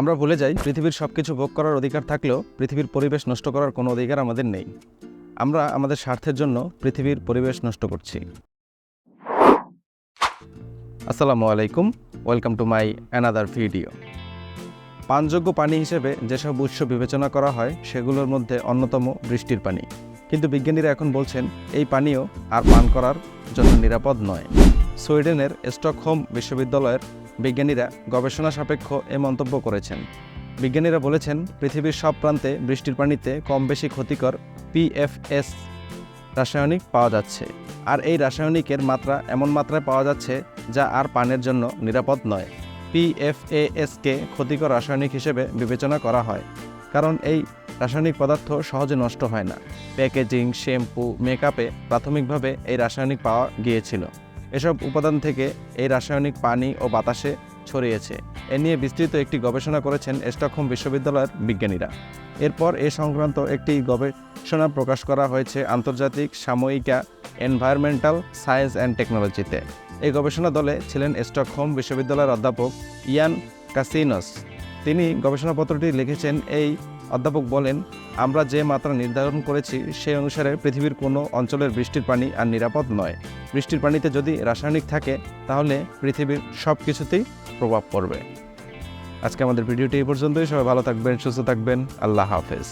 আমরা ভুলে যাই, পৃথিবীর সব কিছু ভোগ করার অধিকার থাকলেও পৃথিবীর পরিবেশ নষ্ট করার কোনো অধিকার আমাদের নেই। আমরা আমাদের স্বার্থের জন্য পৃথিবীর পরিবেশ নষ্ট করছি। আসসালামু আলাইকুম, welcome to my another video. পানযোগ্য পানি হিসেবে যেসব উৎস বিবেচনা করা হয়, সেগুলোর মধ্যে অন্যতম বৃষ্টির পানি। কিন্তু বিজ্ঞানীরা এখন বলছেন, এই পানীয় আর পান করার জন্য নিরাপদ নয়। সুইডেনের স্টকহোম বিশ্ববিদ্যালয়ের বিজ্ঞানীরা গবেষণা সাপেক্ষ এ মন্তব্য করেছেন। বিজ্ঞানীরা বলেছেন, পৃথিবীর সব প্রান্তে বৃষ্টির পানিতে কম বেশি ক্ষতিকর পিএফএস রাসায়নিক পাওয়া যাচ্ছে। আর এই রাসায়নিকের মাত্রা এমন মাত্রায় পাওয়া যাচ্ছে যা আর পানের জন্য নিরাপদ নয়। পিএফএএসকে ক্ষতিকর রাসায়নিক হিসেবে বিবেচনা করা হয়, কারণ এই রাসায়নিক পদার্থ সহজে নষ্ট হয় না। প্যাকেজিং, শ্যাম্পু, মেকআপে প্রাথমিকভাবে এই রাসায়নিক পাওয়া গিয়েছিল। এসব উপাদান থেকে এই রাসায়নিক পানি ও বাতাসে ছড়িয়েছে। এ নিয়ে বিস্তৃত একটি গবেষণা করেছেন স্টকহোম বিশ্ববিদ্যালয়ের বিজ্ঞানীরা। এরপর এ সংক্রান্ত একটি গবেষণা প্রকাশ করা হয়েছে আন্তর্জাতিক সাময়িকা এনভায়রনমেন্টাল সায়েন্স অ্যান্ড টেকনোলজিতে। এই গবেষণা দলে ছিলেন স্টকহোম বিশ্ববিদ্যালয়ের অধ্যাপক ইয়ান কাসিনস। তিনি গবেষণাপত্রটি লিখেছেন এই অধ্যাপক বলেন, আমরা যে মাত্রা নির্ধারণ করেছি সেই অনুসারে পৃথিবীর কোনো অঞ্চলের বৃষ্টির পানি আর নিরাপদ নয়। বৃষ্টির পানিতে যদি রাসায়নিক থাকে, তাহলে পৃথিবীর সব কিছুতেই প্রভাব পড়বে। আজকে আমাদের ভিডিওটি এই পর্যন্তই। সবাই ভালো থাকবেন, সুস্থ থাকবেন। আল্লাহ হাফেজ।